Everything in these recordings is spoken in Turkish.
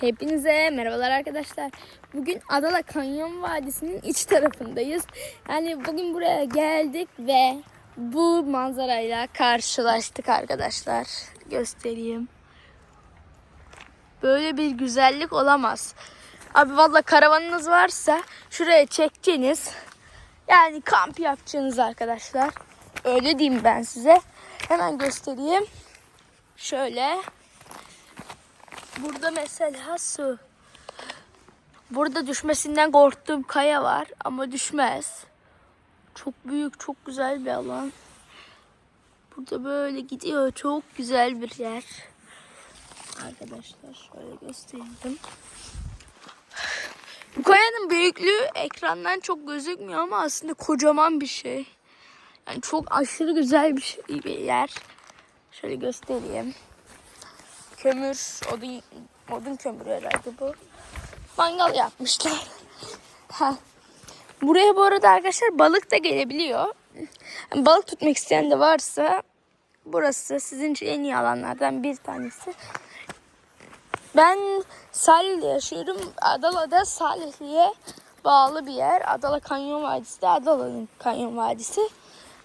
Hepinize merhabalar arkadaşlar. Bugün Adala Kanyon Vadisi'nin iç tarafındayız. Yani bugün buraya geldik ve bu manzarayla karşılaştık arkadaşlar. Göstereyim. Böyle bir güzellik olamaz. Abi valla karavanınız varsa şuraya çekeceğiniz yani kamp yapacaksınız arkadaşlar. Öyle diyeyim ben size. Hemen göstereyim. Şöyle. Burada mesela su. Burada düşmesinden korktuğum kaya var ama düşmez. Çok büyük, çok güzel bir alan. Burada böyle gidiyor. Çok güzel bir yer. Arkadaşlar şöyle göstereyim. Bu kayanın büyüklüğü ekrandan çok gözükmüyor ama aslında kocaman bir şey. Yani çok aşırı güzel bir, şey, bir yer. Şöyle göstereyim. Kömür, odun, odun kömürü herhalde bu. Mangal yapmışlar. Ha. Buraya bu arada arkadaşlar balık da gelebiliyor. Balık tutmak isteyen de varsa burası sizin için en iyi alanlardan bir tanesi. Ben Salih'de yaşıyorum. Adala'da Salihli'ye bağlı bir yer. Adala Kanyon Vadisi de Adala'nın Kanyon Vadisi.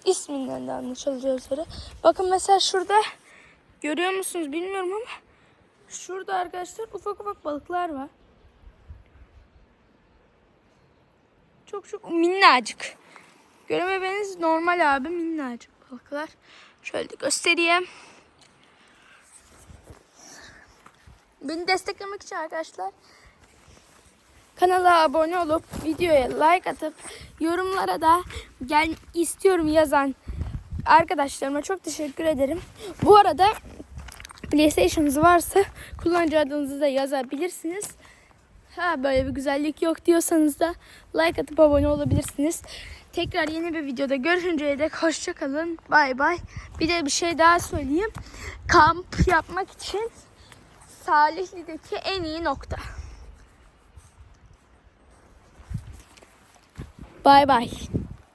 İsminden de anlaşılacağı üzere. Bakın mesela şurada görüyor musunuz bilmiyorum ama şurada arkadaşlar ufak ufak balıklar var. Çok çok minnacık. Görememeniz normal abi minnacık balıklar. Şöyle göstereyim. Beni desteklemek için arkadaşlar kanala abone olup videoya like atıp yorumlara da gel istiyorum yazan arkadaşlarıma çok teşekkür ederim. Bu arada PlayStation'ınız varsa kullanıcı adınızı da yazabilirsiniz. Ha böyle bir güzellik yok diyorsanız da like atıp abone olabilirsiniz. Tekrar yeni bir videoda görüşünceye dek hoşça kalın. Bay bay. Bir de bir şey daha söyleyeyim. Kamp yapmak için Salihli'deki en iyi nokta. Bay bay.